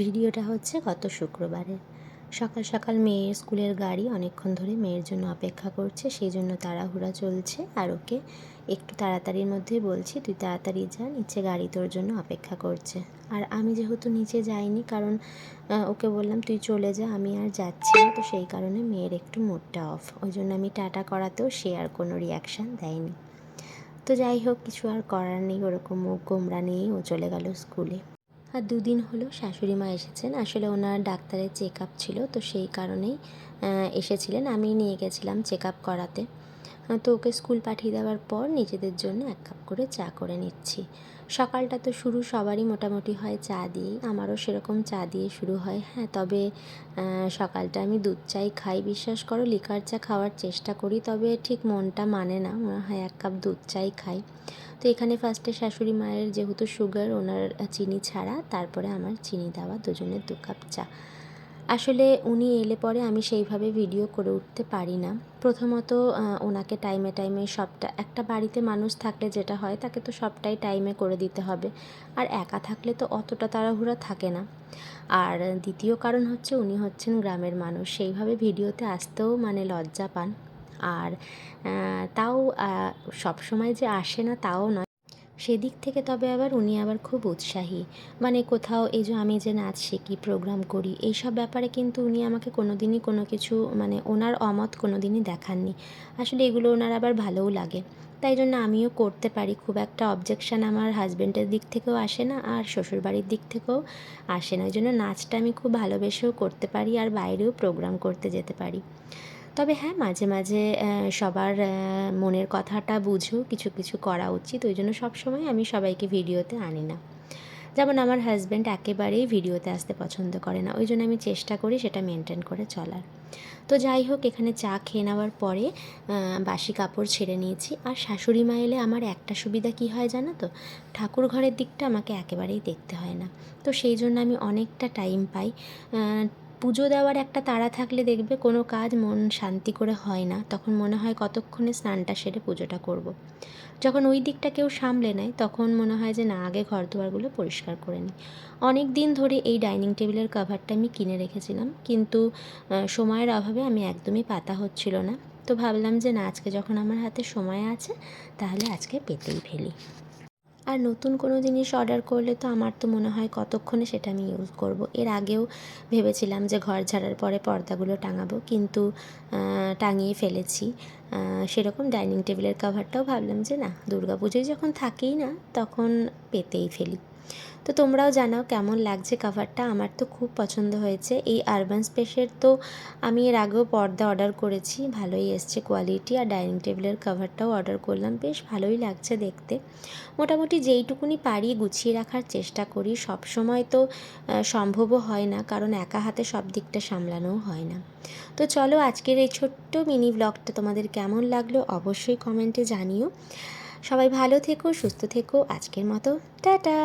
ভিডিওটা হচ্ছে গত শুক্রবারের। সকাল সকাল মেয়ের স্কুলের গাড়ি অনেকক্ষণ ধরে মেয়ের জন্য অপেক্ষা করছে, সেই জন্য তাড়াহুড়া চলছে আর ওকে একটু তাড়াতাড়ির মধ্যেই বলছি, তুই তাড়াতাড়ি যা, নিচে গাড়ি তোর জন্য অপেক্ষা করছে। আর আমি যেহেতু নিচে যাইনি, কারণ ওকে বললাম, তুই চলে যা, আমি আর যাচ্ছি না। তো সেই কারণে মেয়ের একটু মুডটা অফ। ওই জন্য আমি টাটা করাতেও সে আর কোনো রিয়াকশান দেয়নি। তো যাই হোক, কিছু আর করার নেই, ওরকম মুখ গোমরা নিয়েই ও চলে গেল স্কুলে। আর দুদিন হলো শাশুড়ি মা এসেছেন। আসলে ওনার ডাক্তারের চেক আপ ছিল, তো সেই কারণেই এসেছিলেন। আমি নিয়ে গেছিলাম চেক আপ করাতে তো ওকে স্কুল পাঠিয়ে দেওয়ার পর নিজেদের জন্য এক কাপ করে চা করে নিচ্ছি। সকালটা তো শুরু সবারই মোটামুটি হয় চা দিয়েই। আমারও সেরকম চা দিয়ে শুরু হয় হ্যাঁ। তবে সকালটা আমি দুধ চাই খাই। বিশ্বাস করো, লিকার চা খাওয়ার চেষ্টা করি, তবে ঠিক মনটা মানে না। মনে হয় এক কাপ দুধ চাই খাই। তো এখানে ফার্স্টে শাশুড়ি মায়ের যেহেতু সুগার ওনার চিনি ছাড়া, তারপরে আমার চিনি দেওয়া দুজনের দু কাপ চা। আসলে উনি এলে পরে আমি সেইভাবে ভিডিও করে উঠতে পারি না। প্রথমত ওনাকে টাইমে টাইমে সবটা, একটা বাড়িতে মানুষ থাকলে যেটা হয়, তাকে তো সবটাই টাইমে করে দিতে হবে। আর একা থাকলে তো অতটা তাড়াহুড়া থাকে না। আর দ্বিতীয় কারণ হচ্ছে, উনি হচ্ছেন গ্রামের মানুষ, সেইভাবে ভিডিওতে আসতেও মানে লজ্জা পান। আর তাও আহ, সবসময় যে আসে না তাও নয়। সেদিক থেকে তবে আবার উনি আবার খুব উৎসাহী। মানে কোথাও এই যে আমি যে নাচ শিখি প্রোগ্রাম করি এইসব ব্যাপারে কিন্তু উনি আমাকে কোনো দিনই কোনো কিছু মানে ওনার অমত কোনো দিনই দেখাননি। আসলে এগুলো ওনার আবার ভালোও লাগে। তাই জন্য আমিও করতে পারি। খুব একটা অবজেকশান আমার হাজব্যান্ডের দিক থেকেও আসে না আর শ্বশুরবাড়ির দিক থেকেও আসে না। ওই জন্য নাচটা আমি খুব ভালোবেসেও করতে পারি আর বাইরেও প্রোগ্রাম করতে যেতে পারি। তবে হ্যাঁ মাঝে মাঝে সবার মনের কথাটা বুঝেও কিছু কিছু করা উচিত। ওই জন্য সবসময় আমি সবাইকে ভিডিওতে আনি না। যেমন আমার হাজব্যান্ড একেবারেই ভিডিওতে আসতে পছন্দ করে না। ওই জন্য আমি চেষ্টা করি সেটা মেনটেন করে চলার। তো যাই হোক, এখানে চা খেয়ে নেওয়ার পরে বাসি কাপড় ছেড়ে নিয়েছি। আর শাশুড়ি মা এলে আমার একটা সুবিধা কি হয় জানো তো? ঠাকুর ঘরের দিকটা আমাকে একেবারেই দেখতে হয় না। তো সেই জন্য আমি অনেকটা টাইম পাই পুজো দেওয়ার একটা তাড়া থাকলে দেখবে কোনো কাজ মন শান্তি করে হয় না। তখন মনে হয় কতক্ষণে স্নানটা সেরে পুজোটা করব। যখন ওই দিকটা কেউ সামলে নেয়, তখন মনে হয় যে না, আগে ঘর দুয়ারগুলো পরিষ্কার করে নিই। অনেক দিন ধরে এই ডাইনিং টেবিলের কভারটা আমি কিনে রেখেছিলাম। কিন্তু সময়ের অভাবে আমি একদমই পাতা হচ্ছিল না। তো ভাবলাম যে না, আজকে যখন আমার হাতে সময় আছে, তাহলে আজকে পেতেই ফেলি। আর নতুন কোনো জিনিস অর্ডার করলে তো আমার তো মনে হয় কতক্ষণে সেটা আমি ইউজ করব। এর আগেও ভেবেছিলাম যে ঘর ঝাড়ার পরে পর্দাগুলো টাঙাবো কিন্তু টাঙিয়ে ফেলেছি। সেরকম ডাইনিং টেবিলের কাভারটাও ভাবলাম যে না, দুর্গাপুজোয় যখন থাকেই না তখন পেতেই ফেলি। তো তোমরাও জানাও কেমন লাগছে কাভারটা আমার তো খুব পছন্দ হয়েছে। এই আরবান স্পেসের তো আমি এর আগেও পর্দা অর্ডার করেছি। ভালোই এসছে কোয়ালিটি আর ডাইনিং টেবিলের কাভারটাও অর্ডার করলাম। বেশ ভালোই লাগছে দেখতে। মোটামুটি যেইটুকুনি পারি গুছিয়ে রাখার চেষ্টা করি। সব সময় তো সম্ভবও হয় না, কারণ একা হাতে সব দিকটা সামলানোও হয় না। তো চলো আজকের এই ছোট্ট মিনি ব্লগটা তোমাদের কেমন লাগল অবশ্যই কমেন্টে জানিও। সবাই ভালো থেকো, সুস্থ থেকো। আজকের মতো, টাটা!